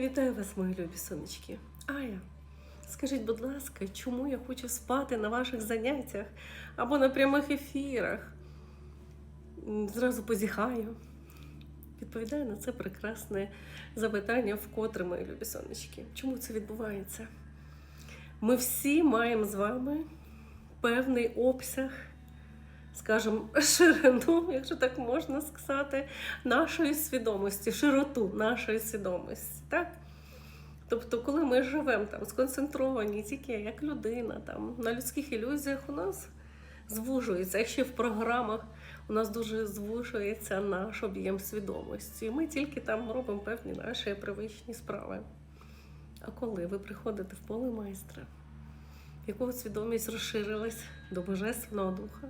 Вітаю вас, мої любі сонечки. Ая, скажіть, будь ласка, чому я хочу спати на ваших заняттях або на прямих ефірах? Зразу позіхаю. Відповідаю на це прекрасне запитання вкотре, мої любі сонечки. Чому це відбувається? Ми всі маємо з вами певний обсяг, скажімо, ширину, якщо так можна сказати, нашої свідомості, широту нашої свідомості. Так? Тобто, коли ми живемо там сконцентровані тільки як людина, там, на людських ілюзіях у нас звужується. Якщо в програмах у нас дуже звужується наш об'єм свідомості. І ми тільки там робимо певні наші привичні справи. А коли ви приходите в поле майстра, якого свідомість розширилась до Божественного Духа,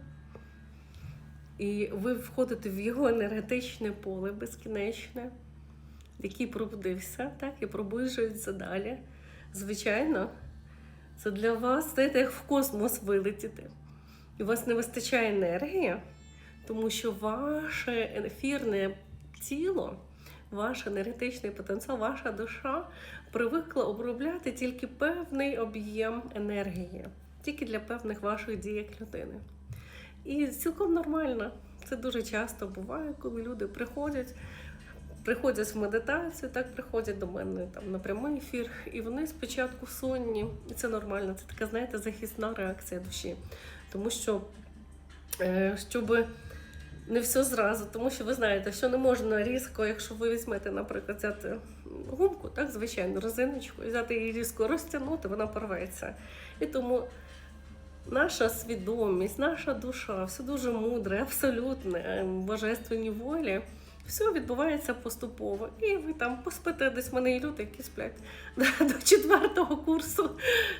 і ви входите в його енергетичне поле безкінечне, який пробудився, так, і пробуджується далі. Звичайно, це для вас, знаєте, як в космос вилетіти. І у вас не вистачає енергії, тому що ваше ефірне тіло, ваш енергетичний потенціал, ваша душа привикла обробляти тільки певний об'єм енергії, тільки для певних ваших дій як людини. І цілком нормально. Це дуже часто буває, коли люди приходять, приходять в медитацію, так приходять до мене там на прямий ефір, і вони спочатку сонні, і це нормально. Це така, знаєте, захисна реакція душі. Тому що, е, щоб не все зразу, тому що ви знаєте, що не можна різко, якщо ви візьмете, наприклад, взяти гумку, так, звичайно, резиночку, і взяти її різко розтягнути, вона порветься. І тому наша свідомість, наша душа, все дуже мудре, абсолютне, е, божественні волі. Все відбувається поступово. І ви там поспите десь в мене і люди, які сплять до четвертого курсу.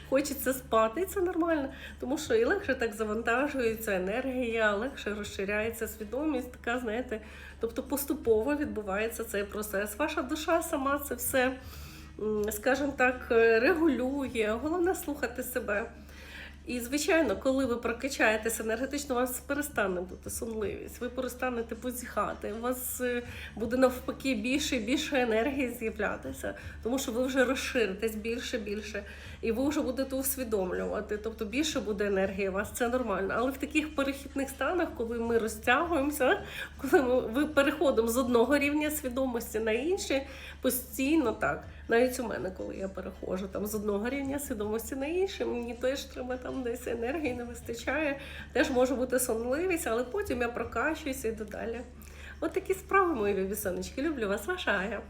Хочеться спати, і це нормально. Тому що і легше так завантажується енергія, легше розширяється свідомість, така, знаєте, тобто поступово відбувається цей процес. Ваша душа сама це все, скажімо так, е, регулює. Головне слухати себе. І, звичайно, коли ви прокачаєтеся енергетично, у вас перестане бути сонливість, ви перестанете позіхати, у вас е, буде навпаки більше і більше енергії з'являтися, тому що ви вже розширитесь більше більше, і ви вже будете усвідомлювати. Тобто більше буде енергії у вас, це нормально. Але в таких перехідних станах, коли ми розтягуємося, коли ми ви переходимо з одного рівня свідомості на інший, постійно так. Навіть у мене, коли я переходжу там з одного рівня свідомості на інший, мені теж треба там десь енергії не вистачає, теж може бути сонливість, але потім я прокачуюся і додалі. далі. От такі справи, мої любі сонечки. Люблю вас, ваша Ая.